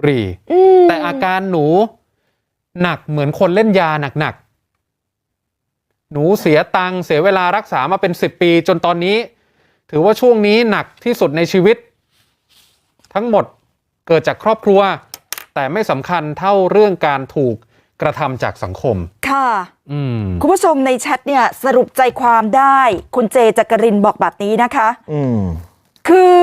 บุหรี่อืมแต่อาการหนูหนักเหมือนคนเล่นยาหนักๆหนูเสียตังค์เสียเวลารักษามาเป็นสิบปีจนตอนนี้ ถือว่าช่วงนี้หนักที่สุดในชีวิต ทั้งหมดเกิดจากครอบครัว แต่ไม่สำคัญเท่าเรื่องการถูกกระทำจากสังคม ค่ะอืมคุณผู้ชมในแชทเนี่ยสรุปใจความได้ คุณเจจักรินบอกแบบนี้นะคะอืมคือ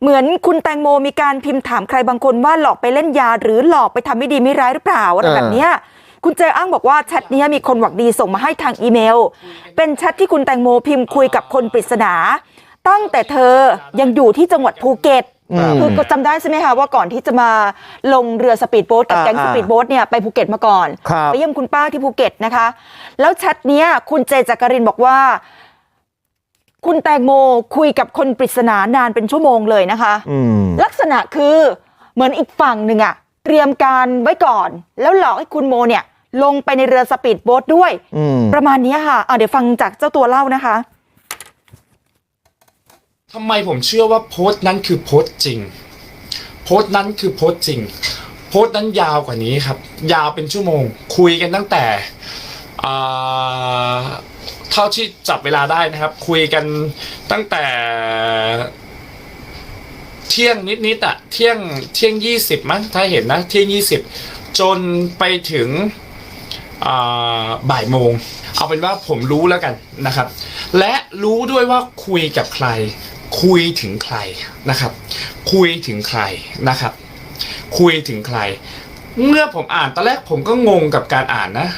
เหมือนคุณแตงโมมีการพิมพ์ถามใครบางคนว่าหลอกไปเล่นยาหรือหลอกไปทำไม่ดีไม่ร้ายหรือเปล่าอะไรเออแบบเนี้ยคุณเจอ้างบอกว่าแชทเนี้ยมีคนหวังดีส่งมาให้ทางอีเมล เป็นแชทที่คุณแตงโมพิมพ์คุยกับคนปริศนา ตั้งแต่เธอยังอยู่ที่จังหวัดภูเก็ตอืมคือก็จำได้ใช่ไหมคะว่าก่อนที่จะมาลงเรือสปีดโบ๊ทกับอ่าแก๊งสอ่าปีดโบ๊ทเนี่ยไปภูเก็ตมาก่อนครับไปเยี่ยมคุณป้าที่ภูเก็ตนะคะ แล้วแชทเนี้ยคุณเจจักรินบอกว่า คุณแตงโมคุยกับคนปริศนานานเป็นชั่วโมงเลยนะคะอืมลักษณะคือเหมือนอีกฝั่งหนึ่งอะเตรียมการไว้ก่อน แล้วหลอกให้คุณโมเนี่ย ลงไปในเรือสปีดโบ๊ทด้วยอืมประมาณนี้ค่ะอะเดี๋ยวฟังจากเจ้าตัวเล่านะคะทำไมผมเชื่อว่าโพสต์นั้นคือโพสต์จริง โพสต์นั้นคือโพสต์จริง โพสต์นั้นยาวกว่านี้ครับ ยาวเป็นชั่วโมง คุยกันตั้งแต่อ่าเท่าที่จับเวลาได้นะครับ คุยกันตั้งแต่เที่ยงนิดๆอะเที่ยงเที่ยงยี่สิบมั้งถ้าเห็นนะเที่ยงยี่สิบจนไปถึงบ่ายโมง เอาเป็นว่าผมรู้แล้วกันนะครับ และรู้ด้วยว่าคุยกับใคร คุยถึงใครนะครับ คุยถึงใครนะครับ คุยถึงใคร เมื่อผมอ่านตอนแรกผมก็งงกับการอ่านนะ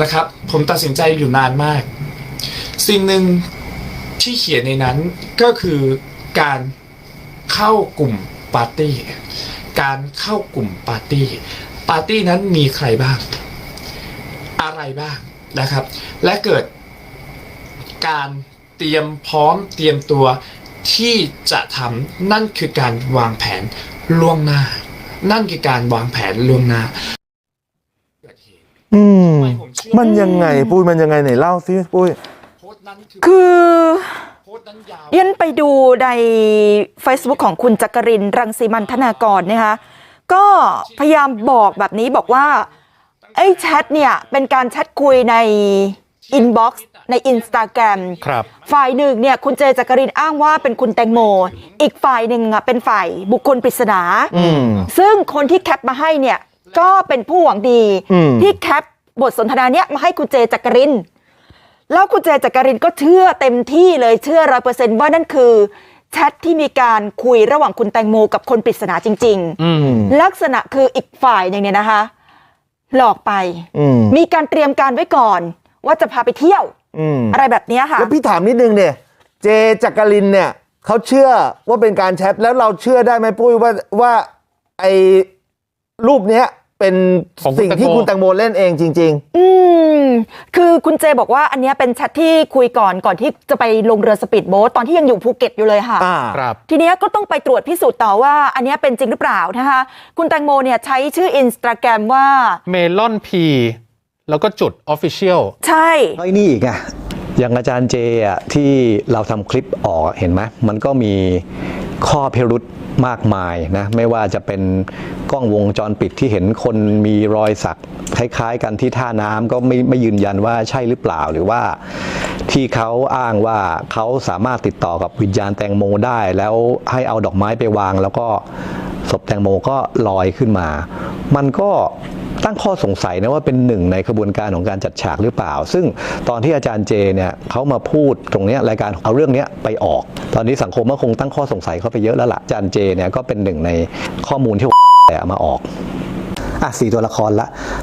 นะครับ ผมตัดสินใจอยู่นานมาก สิ่งหนึ่งที่เขียนในนั้นก็คือการเข้ากลุ่มปาร์ตี้ การเข้ากลุ่มปาร์ตี้ ปาร์ตี้นั้นมีใครบ้าง อะไรบ้างนะครับ และเกิดการเตรียมพร้อมเตรียมตัวที่จะทำนั่นคือการวางแผนล่วงหน้า นั่นคือการวางแผนล่วงหน้าอืมทำไมผมเชื่อมันยังไงปุ้ยมันยังไงไหนเล่าสิปุ้ยโพสต์นั้น คือคือโพสต์นั้นยาวยันไปดูใน Facebook ของคุณจักรินรังสีมันธนากรนะคะก็พยายามบอกแบบนี้บอกว่า ไอ้แชทเนี่ยเป็นการแชทคุยในอินบ็อกซ์ในอินสตาแกรมครับฝ่ายหนึ่งเนี่ยคุณเจจักรินอ้างว่าเป็นคุณแตงโม อีกฝ่ายหนึ่งอะเป็นฝ่ายบุคคลปริศนาอืมซึ่งคนที่แคปมาให้เนี่ยก็เป็นผู้หวังดีอืมที่แคปบทสนทนาเนี้ยมาให้คุณเจจักริน แล้วคุณเจจักรินก็เชื่อเต็มที่เลยเชื่อร้อยเปอร์เซนต์ว่านั่นคือแชทที่มีการคุยระหว่างคุณแตงโมกับคนปริศนาจริงอืมๆลักษณะคืออีกฝ่ายหนึ่งเนี่ยนะคะหลอกไปอืมมีการเตรียมการไว้ก่อน ว่าจะพาไปเที่ยวอืมอะไรแบบเนี้ยค่ะแล้วพี่ถามนิดนึงเนี่ย เจจักรินเนี่ยเขาเชื่อว่าเป็นการแชทแล้วเราเชื่อได้ไหมปุ้ยว่าว่าไอ้รูปเนี้ยเป็นของคุณสิ่งที่แตงโมคุณแตงโมเล่นเองจริงอืม คือคุณเจบอกว่าอันเนี้ยเป็นแชทที่คุยก่อนก่อนที่จะไปลงเรือสปีดโบ๊ทตอนที่ยังอยู่ภูเก็ตอยู่เลยค่ะๆอ่าครับทีเนี้ยก็ต้องไปตรวจพิสูจน์ต่อว่าอันเนี้ยเป็นจริงหรือเปล่านะคะคุณแตงโมเนี่ยใช้ชื่ออินสตาแกรมว่าเมลอนพีแล้วก็จุด Official ใช่ไอ้นี่อีกอะ อย่างอาจารย์เจอะที่เราทำคลิปออกเห็นไหมมันก็มีข้อพิรุษมากมายนะไม่ว่าจะเป็นกล้องวงจรปิดที่เห็นคนมีรอยสักคล้ายๆกันที่ท่าน้ำก็ไม่ไม่ยืนยันว่าใช่หรือเปล่าหรือว่าที่เขาอ้างว่าเขาสามารถติดต่อกับวิญญาณแตงโมได้ แล้วให้เอาดอกไม้ไปวาง แล้วก็ศพแตงโมก็ลอยขึ้นมา มันก็ ตั้งข้อสงสัยนะว่าเป็นหนึ่งในขบวนการของการจัดฉากหรือเปล่า ซึ่งตอนที่อาจารย์เจเนี่ยเขามาพูดตรงนี้รายการเอาเรื่องนี้ไปออก ตอนนี้สังคมก็คงตั้งข้อสงสัยเข้าไปเยอะแล้วล่ะอาจารย์เจเนี่ยก็เป็นหนึ่งในข้อมูลที่แต่มาออกอะสี่ตัวละครละ